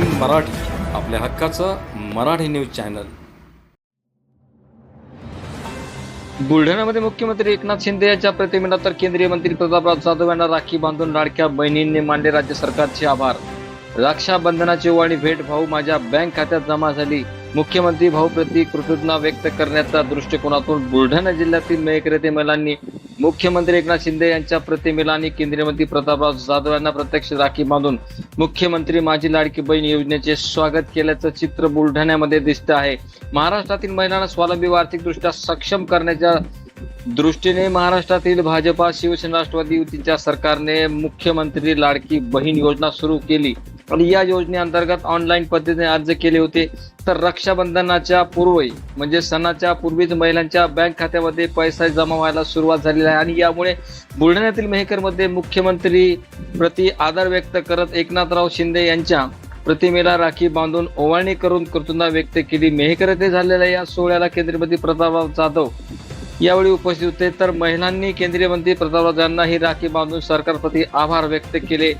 मराठी आपल्या हक्काचं Marathi news channel. बुलढाण्यामध्ये मुख्यमंत्री एकनाथ शिंदे यांच्या प्रतिमेला तर केंद्रीय मंत्री प्रतापराव जाधव यांना राखी बांधून लाडक्या बहिणींनी मांडले राज्य सरकारचे आभार. रक्षाबंधनाची ओवाळणी भेट भाऊ माझ्या बँक खात्यात जमा झाली. मुख्यमंत्री भाऊ प्रती कृतज्ञता व्यक्त करण्याच्या दृष्टिकोनातून बुलढाणा जिल्ह्यातील मेहकरते महिलांनी मुख्यमंत्री एकनाथ शिंदे यांच्या प्रतिमेला आणि केंद्रीय मंत्री प्रतापराव जाधव यांना प्रत्यक्ष राखी बांधून मुख्यमंत्री माझी लाडकी बहीण योजनेचे स्वागत केल्याचं चित्र बुलढाण्यामध्ये दिसत आहे. महाराष्ट्रातील महिलांना स्वावलंबी आर्थिकदृष्ट्या सक्षम करण्याच्या दृष्टीने महाराष्ट्रातील भाजपा शिवसेना राष्ट्रवादी युतीच्या सरकारने मुख्यमंत्री लाडकी बहीण योजना सुरू केली. या योजनेअंतर्गत ऑनलाईन पद्धतीने अर्ज केले होते. तर रक्षाबंधनाच्या पूर्वी म्हणजे सणाच्या पूर्वीच महिलांच्या बँक खात्यामध्ये पैसा जमा व्हायला सुरुवात झालेली आहे. आणि यामुळे बुलढाण्यातील मेहकरमध्ये मुख्यमंत्री प्रति आदर व्यक्त करत एकनाथराव शिंदे यांच्या प्रतिमेला राखी बांधून ओवाळणी करून कृतज्ञता व्यक्त केली. मेहकर येथे झालेल्या या सोहळ्याला केंद्रीय मंत्री प्रतापराव जाधव यावेळी उपस्थित होते. तर महिलांनी केंद्रीय मंत्री प्रतापराव यांना ही राखी बांधून सरकारप्रती आभार व्यक्त केले.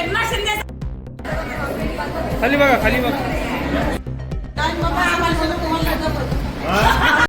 एकनाथ शिंदे खाली बघा खाली बघा.